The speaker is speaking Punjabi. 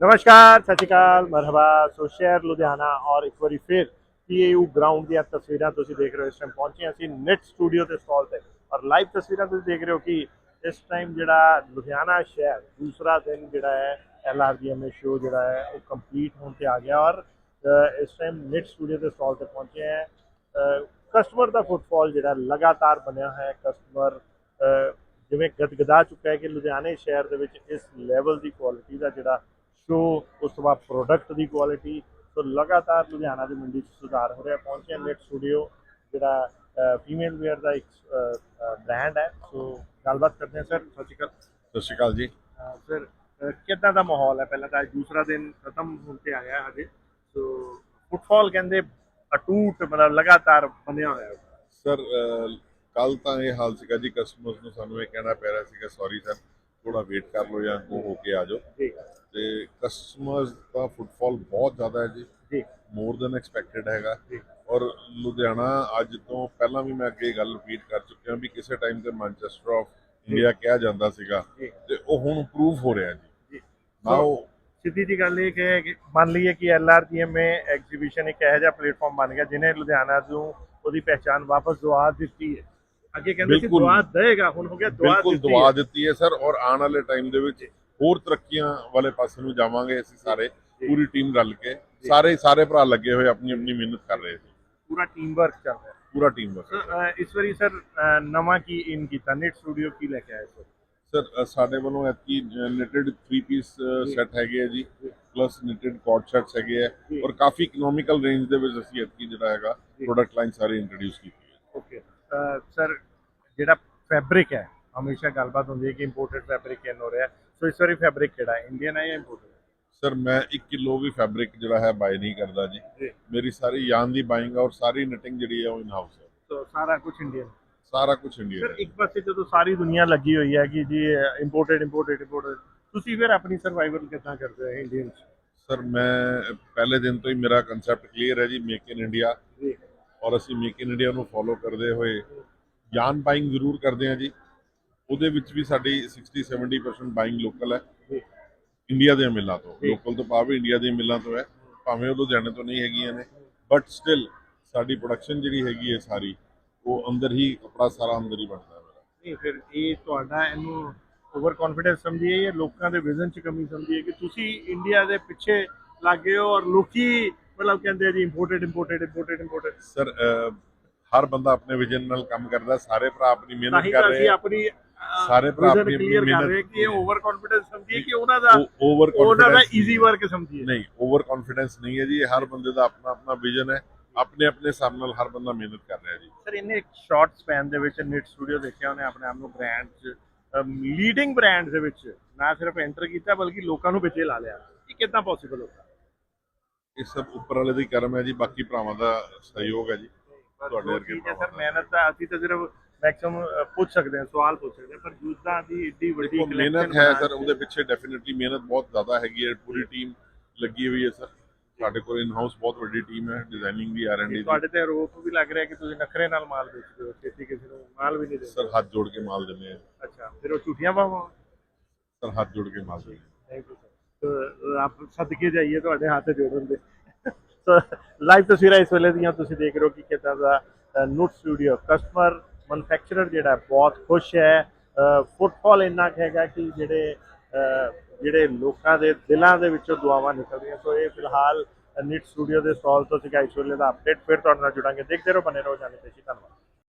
ਨਮਸਕਾਰ, ਸਤਿ ਸ਼੍ਰੀ ਅਕਾਲ, ਮਰਹਬਾ, ਸੋ ਸ਼ਹਿਰ ਲੁਧਿਆਣਾ ਔਰ ਇੱਕ ਵਾਰੀ ਫਿਰ ਪੀਏਯੂ ਗਰਾਊਂਡ ਦੀਆਂ ਤਸਵੀਰਾਂ ਤੁਸੀਂ ਦੇਖ ਰਹੇ ਹੋ। ਇਸ ਟਾਈਮ ਪਹੁੰਚੇ ਹਾਂ ਅਸੀਂ ਨੈਟ ਸਟੂਡੀਓ ਤੇ ਸਟਾਲ ਤੇ ਔਰ ਲਾਈਵ ਤਸਵੀਰਾਂ ਤੁਸੀਂ ਦੇਖ ਰਹੇ ਹੋ ਕਿ ਇਸ ਟਾਈਮ ਜਿਹੜਾ ਲੁਧਿਆਣਾ ਸ਼ਹਿਰ ਦੂਸਰਾ ਦਿਨ ਜਿਹੜਾ ਹੈ ਐਲਆਰਜੀਐਮਏ ਸ਼ੋ ਜਿਹੜਾ ਹੈ, ਉਹ ਕੰਪਲੀਟ ਹੋਣ ਤੇ ਆ ਗਿਆ ਔਰ ਇਸ ਟਾਈਮ ਨੈਟ ਸਟੂਡੀਓ ਤੇ ਸਟਾਲ ਤੇ ਪਹੁੰਚੇ ਹੈ। ਕਸਟਮਰ ਦਾ ਫੁੱਟਫਾਲ ਜਿਹੜਾ ਲਗਾਤਾਰ ਬਣਿਆ ਹੈ। ਕਸਟਮਰ ਜਿਵੇਂ ਗਦਗਦਾ ਚੁੱਕਾ ਹੈ ਕਿ ਲੁਧਿਆਣੇ ਸ਼ਹਿਰ ਦੇ ਵਿੱਚ ਇਸ ਲੈਵਲ ਦੀ ਕੁਆਲਿਟੀ ਦਾ ਜਿਹੜਾ ਸ਼ੋ ਉਸ ਤੋਂ ਬਾਅਦ ਪ੍ਰੋਡਕਟ ਦੀ ਕੁਆਲਿਟੀ ਸੋ ਲਗਾਤਾਰ ਲੁਧਿਆਣਾ ਦੀ ਮੰਡੀ 'ਚ ਸੁਧਾਰ ਹੋ ਰਿਹਾ। ਪਹੁੰਚਿਆ ਨੈਟ ਸਟੂਡੀਓ ਜਿਹੜਾ ਫੀਮੇਲ ਵੇਅਰ ਦਾ ਇੱਕ ਬ੍ਰਾਂਡ ਹੈ। ਸੋ ਗੱਲਬਾਤ ਕਰਦੇ ਹਾਂ ਸਰ। ਸਤਿ ਸ਼੍ਰੀ ਅਕਾਲ। ਸਤਿ ਸ਼੍ਰੀ ਅਕਾਲ ਜੀ। ਸਰ ਕਿੱਦਾਂ ਦਾ ਮਾਹੌਲ ਹੈ? ਪਹਿਲਾਂ ਤਾਂ ਅੱਜ ਦੂਸਰਾ ਦਿਨ ਖਤਮ ਹੋਣ ਤੇ ਆਇਆ ਹਜੇ। ਸੋ ਫੁੱਟਫਾਲ ਕਹਿੰਦੇ ਅਟੂਟ ਮਤਲਬ ਲਗਾਤਾਰ ਬਣਿਆ ਹੋਇਆ ਸਰ ਕੱਲ ਤਾਂ ਇਹ ਹਾਲ ਸੀਗਾ ਜੀ ਕਸਟਮਰਸ ਨੂੰ ਸਾਨੂੰ ਇਹ ਕਹਿਣਾ ਪੈ ਰਿਹਾ ਸੀਗਾ ਸੌਰੀ ਸਰ ਥੋੜਾ ਵੇਟ ਕਰ ਲਓ ਜਾਂ ਅੱਗੋਂ ਹੋ ਕੇ ਆ ਜਾਓ। ਜੀ। ਤੇ ਕਸਟਮਰਸ ਦਾ ਫੁੱਟਫਾਲ ਬਹੁਤ ਜ਼ਿਆਦਾ ਹੈ ਜੀ। ਜੀ। ਮੋਰ ਦੈਨ ਐਕਸਪੈਕਟਡ ਹੈਗਾ। ਔਰ ਲੁਧਿਆਣਾ ਅੱਜ ਤੋਂ ਪਹਿਲਾਂ ਵੀ ਮੈਂ ਅੱਗੇ ਗੱਲ ਰਿਪੀਟ ਕਰ ਚੁੱਕਿਆ ਵੀ ਕਿਸੇ ਟਾਈਮ ਤੇ ਮੈਨਚੈਸਟਰ ਆਫ ਇੰਡੀਆ ਕਿਹਾ ਜਾਂਦਾ ਸੀਗਾ ਤੇ ਉਹ ਹੁਣ ਪ੍ਰੂਵ ਹੋ ਰਿਹਾ ਜੀ। ਨਾਓ ਸਿੱਧੀ ਜੀ ਗੱਲ ਇਹ ਹੈ ਕਿ ਮੰਨ ਲਈਏ ਕਿ ਐਲਆਰਜੀਐਮਏ ਐਗਜ਼ੀਬਿਸ਼ਨ ਇੱਕ ਇਹੋ ਜਿਹਾ ਪਲੇਟਫਾਰਮ ਬਣ ਗਿਆ ਜਿਹਨੇ ਲੁਧਿਆਣਾ ਨੂੰ ਉਹਦੀ ਪਹਿਚਾਨ ਵਾਪਸ ਦੁਆ ਦਿੱਤੀ ਹੈ। ਅੱਗੇ ਕਹਿੰਦੇ ਸੀ ਬਿਲਕੁਲ। ਦੁਆ ਦੇਗਾ ਹੁਣ ਹੋ ਗਿਆ ਦੁਆ ਬਿਲਕੁਲ ਦਿੱਤੀ ਦੁਆ ਹੈ। ਦਿੱਤੀ ਹੈ ਸਰ ਔਰ ਆਉਣ ਵਾਲੇ ਟਾਈਮ ਦੇ ਵਿੱਚ ਹੋਰ ਤਰੱਕੀਆਂ ਵਾਲੇ ਪਾਸੇ ਨੂੰ ਜਾਵਾਂਗੇ ਅਸੀਂ ਸਾਰੇ ਪੂਰੀ ਟੀਮ ਰਲ ਕੇ। ਸਾਰੇ ਸਾਰੇ ਭਰਾ ਲੱਗੇ ਹੋਏ ਆਪਣੀ ਆਪਣੀ ਮਿਹਨਤ ਕਰ ਰਹੇ ਸੀ। ਪੂਰਾ ਟੀਮ ਵਰਕ ਚੱਲ ਰਿਹਾ। ਪੂਰਾ ਟੀਮ ਵਰਕ ਸਰ ਅਹ ਇਸ ਵਾਰੀ ਸਰ ਅਹ ਨਵਾਂ ਕੀ ਇਨ ਕੀਤਾ? ਨੈਟ ਸਟੂਡੀਓ ਕੀ ਲੈ ਕੇ ਆਏ ਸਰ? ਸਰ ਅ, ਸਾਡੇ ਵੱਲੋਂ ਐਤਕੀ ਨਿਟਡ 3 ਪੀਸ ਸੈੱਟ ਹੈਗੇ ਆ ਜੀ ਪਲੱਸ ਨਿਟਡ ਕੋਟ ਸੈਟਸ ਹੈਗੇ ਆ। ਜੀ। ਔਰ ਕਾਫੀ ਇਕਨੋਮਿਕਲ ਰੇਂਜ ਦੇ ਵਿੱਚ ਅਸੀਂ ਐਤਕੀ ਜਿਹੜਾ ਹੈਗਾ ਜੀ। ਪ੍ਰੋਡਕਟ ਲਾਈਨ ਸਾਰੇ ਇੰਟਰੋਡਿਊਸ ਕੀਤੀ। ਸਰ ਜਿਹੜਾ ਫੈਬਰਿਕ ਹੈ ਹਮੇਸ਼ਾ ਗੱਲਬਾਤ ਹੁੰਦੀ ਹੈ ਕਿ ਇੰਪੋਰਟਡ ਫੈਬਰਿਕ ਕਿਨ ਹੋ ਰਿਹਾ ਸੋ ਇਸ ਵਾਰੀ ਫੈਬਰਿਕ ਕਿਹੜਾ ਹੈ? ਇੰਡੀਅਨ ਹੈ ਜਾਂ ਇੰਪੋਰਟਡ ਸਰ ਮੈਂ 1 ਕਿਲੋ ਵੀ ਫੈਬਰਿਕ ਜਿਹੜਾ ਹੈ ਬਾਈ ਨਹੀਂ ਕਰਦਾ ਜੀ। ਮੇਰੀ ਸਾਰੀ ਯਾਨ ਦੀ ਬਾਇੰਗ ਔਰ ਸਾਰੀ ਨਿਟਿੰਗ ਜਿਹੜੀ ਹੈ ਉਹ ਇਨ ਹਾਊਸ ਹੈ। ਸੋ ਸਾਰਾ ਕੁਝ ਇੰਡੀਅਨ ਸਾਰਾ ਕੁਝ ਇੰਡੀਆ ਸਰ ਇੱਕ ਪਾਸੇ ਜਦੋਂ ਸਾਰੀ ਦੁਨੀਆ ਲੱਗੀ ਹੋਈ ਹੈ ਕਿ ਜੀ ਇੰਪੋਰਟਡ ਇੰਪੋਰਟਡ ਇੰਪੋਰਟਡ ਤੁਸੀਂ ਫਿਰ ਆਪਣੀ ਸਰਵਾਈਵਲ ਕਿੱਦਾਂ ਕਰਦੇ ਹੋ ਇੰਡੀਅਨ ਸਰ ਮੈਂ ਪਹਿਲੇ ਦਿਨ ਤੋਂ ਹੀ ਮੇਰਾ ਕਨਸੈਪਟ ਕਲੀਅਰ ਹੈ ਜੀ ਮੇਕ ਇਨ ਇੰਡੀਆ ਔਰ ਅਸੀਂ ਮੇਕ ਇਨ ਇੰਡੀਆ ਨੂੰ ਫੋਲੋ ਕਰਦੇ ਹੋਏ ਯਾਨ ਬਾਇੰਗ ਜ਼ਰੂਰ ਕਰਦੇ ਹਾਂ ਜੀ। ਉਹਦੇ ਵਿੱਚ ਵੀ ਸਾਡੀ 60 70% ਬਾਇੰਗ ਲੋਕਲ ਹੈ। ਇੰਡੀਆ ਦੇ ਮਿਲਾਂ ਤੋਂ। ਜੀ। ਲੋਕਲ ਤੋਂ ਭਾਵੇਂ ਇੰਡੀਆ ਦੇ ਮਿੱਲਾਂ ਤੋਂ ਹੈ, ਭਾਵੇਂ ਉਹ ਲੁਧਿਆਣੇ ਤੋਂ ਨਹੀਂ ਹੈਗੀਆਂ ਨੇ। ਬਟ ਸਟਿਲ ਸਾਡੀ ਪ੍ਰੋਡਕਸ਼ਨ ਜਿਹੜੀ ਹੈਗੀ ਹੈ ਸਾਰੀ, ਉਹ ਅੰਦਰ ਹੀ ਕਪੜਾ ਸਾਰਾ ਅੰਦਰ ਹੀ ਬਣਦਾ ਹੈ ਨਹੀਂ, ਫਿਰ ਇਹ ਤੁਹਾਡਾ ਇਹਨੂੰ ਓਵਰ ਕੌਨਫੀਡੈਂਸ ਸਮਝੀਏ ਜਾਂ ਲੋਕਾਂ ਦੇ ਵਿਜ਼ਨ ਚ ਕਮੀ ਸਮਝੀਏ ਕਿ ਤੁਸੀਂ ਇੰਡੀਆ ਦੇ ਪਿੱਛੇ ਲੱਗੇ ਹੋ ਔਰ ਲੋਕੀ ਮਤਲਬ ਕਹਿੰਦੇ ਆ ਜੀ imported imported imported imported sir ਹਰ ਬੰਦਾ ਆਪਣੇ ਵਿਜ਼ਨ ਨਾਲ ਕੰਮ ਕਰਦਾ ਸਾਰੇ ਭਰਾ ਆਪਣੀ ਤਾਂ ਮਿਹਨਤ ਹੀ ਕਰ ਤਾਂ ਰਹੇ ਅਸੀਂ ਆ ਆਪਣੀ ਸਾਰੇ ਭਰਾ ਆਪਣੀ- ਕਲੀਅਰ ਕਰ ਰਹੇ ਕਿ ਇਹ ਓਵਰ ਕੌਨਫੀਡੈਂਸ ਸਮਝੀਏ ਕਿ ਉਹਨਾਂ ਦਾ ਓਵਰ ਉਹਨਾਂ ਦਾ ਈਜ਼ੀ ਵਰਕ ਸਮਝੀਏ। ਨਹੀਂ ਓਵਰ ਕੌਨਫੀਡੈਂਸ ਨਹੀਂ ਹੈ ਜੀ। ਇਹ ਹਰ ਬੰਦੇ ਦਾ ਆਪਣਾ ਆਪਣਾ ਵਿਜ਼ਨ ਹੈ। ਆਪਣੇ ਆਪਣੇ ਹਿਸਾਬ ਨਾਲ ਹਰ ਬੰਦਾ ਮਿਹਨਤ ਕਰ ਰਿਹਾ ਜੀ। ਸਰ ਇਹਨੇ ਇੱਕ ਸ਼ਾਰਟ ਸਪੈਨ ਦੇ ਵਿੱਚ ਨੈਟ ਸਟੂਡੀਓ ਦੇਖਿਆ ਉਹਨੇ ਆਪਣੇ ਆਪ ਨੂੰ ਬ੍ਰਾਂਡ ਚ ਲੀਡਿੰਗ ਬ੍ਰਾਂਡ ਦੇ ਵਿੱਚ। ਨਾ ਸਿਰਫ ਐਂਟਰ ਕੀਤਾ ਬਲਕਿ ਲੋਕਾਂ ਨੂੰ ਵਿੱਚੇ ਲਾ ਲਿਆ। ਇਹ ਕਿੱਦਾਂ ਪੋਸੀਬਲ ਹੋਗਾ ਇਹ ਸਭ ਉੱਪਰ ਵਾਲੇ ਦੀ ਕਰਮ ਹੈ ਜੀ ਬਾਕੀ ਭਰਾਵਾਂ ਦਾ ਸਹਿਯੋਗ ਹੈ ਜੀ। ਤੁਹਾਡੇ ਵਰਗੇ ਠੀਕ ਹੈ ਸਰ। ਮਿਹਨਤ ਤਾਂ ਅਸੀਂ ਤਾਂ ਸਿਰਫ ਮੈਕਸਿਮਮ ਪੁੱਛ ਸਕਦੇ ਹਾਂ ਸਵਾਲ ਪੁੱਛ ਸਕਦੇ ਹਾਂ ਪਰ ਜੁੱਦਾਂ ਦੀ ਏਡੀ ਵੱਡੀ ਦੇਖੋ ਮਿਹਨਤ ਹੈ ਸਰ ਉਹਦੇ ਪਿੱਛੇ ਡੈਫੀਨਿਟਲੀ ਮਿਹਨਤ ਬਹੁਤ ਜ਼ਿਆਦਾ ਹੈਗੀ ਹੈ ਪੂਰੀ ਟੀਮ ਲੱਗੀ ਹੋਈ ਹੈ ਸਰ। ਸਾਡੇ ਕੋਲ ਇਨ ਹਾਊਸ ਬਹੁਤ ਵੱਡੀ ਟੀਮ ਹੈ ਡਿਜ਼ਾਈਨਿੰਗ ਦੀ ਆਰ ਐਂਡ ਡੀ ਤੁਹਾਡੇ ਤੇ ਆਰੋਪ ਵੀ ਲੱਗ ਰਿਹਾ ਕਿ ਤੁਸੀਂ ਨਖਰੇ ਨਾਲ ਮਾਲ ਵੇਚਦੇ ਹੋ ਛੇਤੀ ਕਿਸੇ ਨੂੰ ਮਾਲ ਵੀ ਨਹੀਂ ਦਿੰਦੇ ਸਰ ਹੱਥ ਜੋੜ ਕੇ ਮਾਲ ਦਿੰਦੇ ਆ ਅੱਛਾ ਫਿਰ ਉਹ ਝੂਠੀਆਂ ਬਾਵਾਂ? ਸਰ ਹੱਥ ਜੋੜ ਕੇ ਮਾਲ ਦਿੰਦੇ। ਥੈਂਕ ਯੂ ਰੱਬ ਸਦਕੇ ਜਾਈਏ ਤੁਹਾਡੇ ਹੱਥ ਜੋੜਨ ਦੇ। ਸੋ ਲਾਈਵ ਤਸਵੀਰਾਂ ਇਸ ਵੇਲੇ ਦੀਆਂ ਤੁਸੀਂ ਦੇਖ ਰਹੇ ਹੋ ਕਿ ਕਿੱਦਾਂ ਦਾ ਨੂਟ ਸਟੂਡੀਓ ਕਸਟਮਰ ਮੈਨੂਫੈਕਚਰਰ ਜਿਹੜਾ ਬਹੁਤ ਖੁਸ਼ ਹੈ। ਫੁੱਟਬਾਲ ਇੰਨਾ ਕੁ ਹੈਗਾ ਕਿ ਜਿਹੜੇ ਜਿਹੜੇ ਲੋਕਾਂ ਦੇ ਦਿਲਾਂ ਦੇ ਵਿੱਚੋਂ ਦੁਆਵਾਂ ਨਿਕਲਦੀਆਂ। ਸੋ ਇਹ ਫਿਲਹਾਲ ਨਿਟ ਸਟੂਡੀਓ ਦੇ ਸਟਾਲ ਤੋਂ ਸੀਗਾ। ਇਸ ਵੇਲੇ ਦਾ ਅਪਡੇਟ ਫਿਰ ਤੁਹਾਡੇ ਨਾਲ ਜੁੜਾਂਗੇ। ਦੇਖਦੇ ਰਹੋ ਬਨੇ ਰਹੋ ਜਾਣੇ ਤੇ ਧੰਨਵਾਦ।